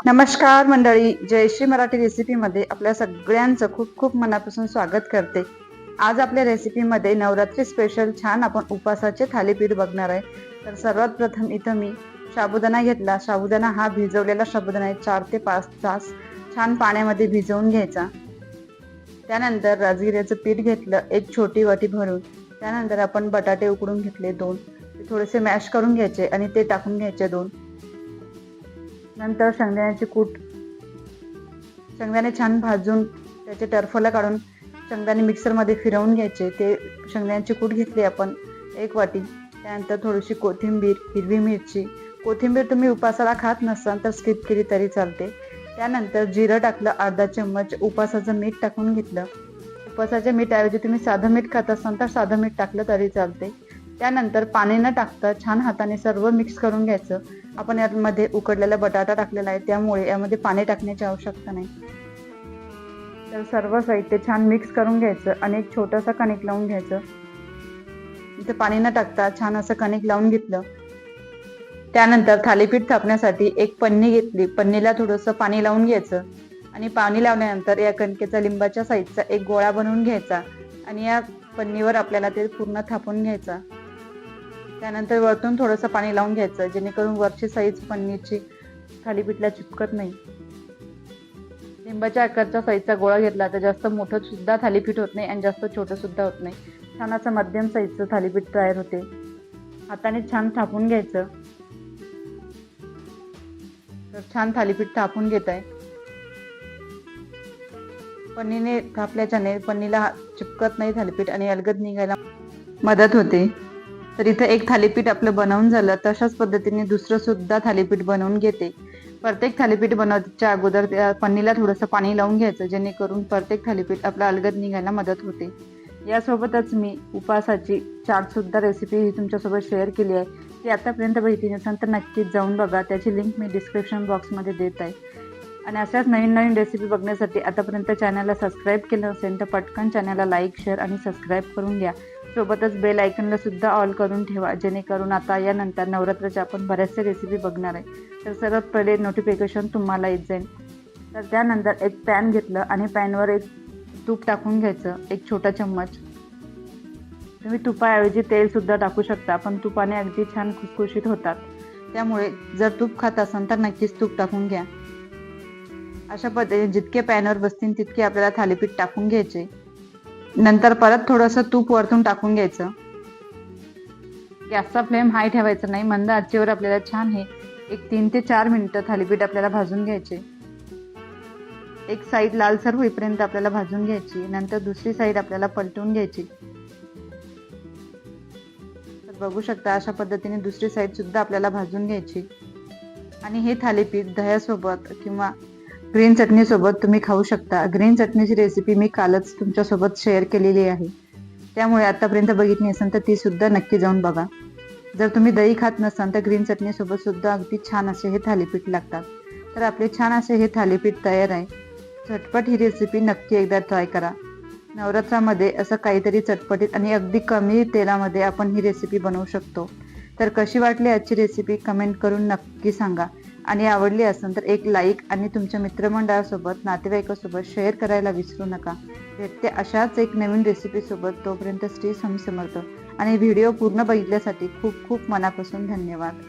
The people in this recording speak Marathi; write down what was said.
नमस्कार मंडळी जयश्री मराठी रेसिपीमध्ये आपल्या सगळ्यांचं खूप खूप मनापासून स्वागत करते. आज आपल्या रेसिपीमध्ये नवरात्री स्पेशल छान आपण उपासाचे थालीपीठ बघणार आहे. तर सर्वात प्रथम इथं मी साबुदाणा घेतला. साबुदाणा हा भिजवलेला साबुदाणा आहे चार ते पाच तास छान पाण्यामध्ये भिजवून घ्यायचा. त्यानंतर राजगिऱ्याचं पीठ घेतलं एक छोटी वाटी भरून. त्यानंतर आपण बटाटे उकडून घेतले दोन. थोडेसे मॅश करून घ्यायचे आणि ते टाकून घ्यायचे दोन. नंतर शेंगदाण्याची कूट. शेंगदाणे छान भाजून त्याचे टर्फला काढून शेंगदाणे मिक्सरमध्ये फिरवून घ्यायचे. ते शेंगदाण्याची कूट घेतली आपण एक वाटी. त्यानंतर थोडीशी कोथिंबीर हिरवी मिरची. कोथिंबीर तुम्ही उपासाला खात नसाल तर स्किप केली तरी चालते. त्यानंतर जिरं टाकलं अर्धा चम्मच उपासाचं मीठ टाकून घेतलं. उपासाच्या मीठऐवजी तुम्ही साधं मीठ खात असाल तर साधं मीठ टाकलं तरी चालते. त्यानंतर पाणी न टाकता छान हाताने सर्व मिक्स करून घ्यायचं. आपण यामध्ये उकडलेला बटाटा टाकलेला आहे त्यामुळे यामध्ये पाणी टाकण्याची आवश्यकता नाही. तर सर्व साहित्य छान मिक्स करून घ्यायचं आणि एक छोटासा कणिक लावून घ्यायचं. इथे पाणी न टाकता छान असं कणिक लावून घेतलं. त्यानंतर थालीपीठ थापण्यासाठी एक पन्नी घेतली. पन्नीला थोडंसं पाणी लावून घ्यायचं. आणि पाणी लावल्यानंतर या कणकेचा लिंबाच्या साईजचा एक गोळा बनवून घ्यायचा. आणि या पन्नीवर आपल्याला ते पूर्ण थापून घ्यायचा. त्यानंतर वरतून थोडंसं पाणी लावून घ्यायचं जेणेकरून वरची साईज पन्नीची थालीपीठला चिपकत नाही. लिंबाच्या आकारच्या साईजचा गोळा घेतला तर जास्त मोठं सुद्धा थालीपीठ होत नाही आणि जास्त छोटं सुद्धा होत नाही. छान असं मध्यम साईजचं थालीपीठ तयार होते. हाताने छान थापून घ्यायचं. तर छान थालीपीठ थापून घेत आहे. पन्नीने थापल्याच्याने पन्नीला चिपकत नाही थालीपीठ आणि अलगद निघायला मदत होते. तर इथं एक थालीपीठ आपलं बनवून झालं तशाच पद्धतीने दुसरं सुद्धा थालीपीठ बनवून घेते. प्रत्येक थालीपीठ बनवच्या अगोदर त्या पन्नीला थोडंसं पाणी लावून घ्यायचं जेणेकरून प्रत्येक थालीपीठ आपला अलगद निघायला मदत होते. यासोबतच मी उपासाची चाटसुद्धा रेसिपी ही तुमच्यासोबत शेअर केली आहे. ती आतापर्यंत बघितली नसेल तर नक्कीच जाऊन बघा त्याची लिंक मी डिस्क्रिप्शन बॉक्समध्ये देत आहे. आणि अशाच नवीन नवीन रेसिपी बघण्यासाठी आतापर्यंत चॅनलला सबस्क्राईब केलं असेल तर पटकन चॅनलला लाईक शेअर आणि सबस्क्राईब करून घ्या. सोबतच बेल आयकनला सुद्धा ऑल करून ठेवा. जेणेकरून आता यानंतर नवरात्राच्या आपण बऱ्याचशा रेसिपी बघणार आहे. तर सर्वात पहिले नोटिफिकेशन तुम्हाला येत जाईल. तर त्यानंतर एक पॅन घेतलं आणि पॅनवर एक तूप टाकून घ्यायचं. एक छोटा चम्मच. तुम्ही तुपाऐवजी तेलसुद्धा टाकू शकता पण तुपाने अगदी छान खुसखुशीत होतात. त्यामुळे जर तूप खात असाल तर नक्कीच तूप टाकून घ्या. अशा पद्धतीने जितके पॅनवर बसतील तितके आपल्याला थालीपीठ टाकून घ्यायचे. नंतर परत थोडंसं तूप वरतून टाकून घ्यायचं. गॅसचा फ्लेम हाय ठेवायचा नाही मंद आचेवर आपल्याला छान हे एक तीन ते चार मिनिटं थालीपीठ आपल्याला भाजून घ्यायचे. एक साईड लालसर होईपर्यंत आपल्याला भाजून घ्यायची नंतर दुसरी साईड आपल्याला पलटून घ्यायची. तर बघू शकता अशा पद्धतीने दुसरी साईड सुद्धा आपल्याला भाजून घ्यायची. आणि हे थालीपीठ दह्यासोबत किंवा ग्रीन चटणीसोबत तुम्ही खाऊ शकता. ग्रीन चटणीची रेसिपी मी कालच तुमच्यासोबत शेअर केलेली आहे. त्यामुळे आतापर्यंत बघितली असेल तर ती सुद्धा नक्की जाऊन बघा. जर तुम्ही दही खात नसाल तर ग्रीन चटणीसोबत सुद्धा अगदी छान असे हे थालीपीठ लागतात. तर आपले छान असे हे थालीपीठ तयार आहे. झटपट ही रेसिपी नक्की एकदा ट्राय करा. नवरात्रामध्ये असं काहीतरी चटपटीत आणि अगदी कमी तेलामध्ये आपण ही रेसिपी बनवू शकतो. तर कशी वाटली आजची रेसिपी कमेंट करून नक्की सांगा. आणि आवडली असेल तर एक लाईक आणि तुमच्या मित्रमंडळासोबत नातेवाईकासोबत शेअर करायला विसरू नका. भेटते अशाच एक नवीन रेसिपीसोबत तोपर्यंत श्री स्वामी समर्थ आणि व्हिडिओ पूर्ण बघितल्यासाठी खूप खूप मनापासून धन्यवाद.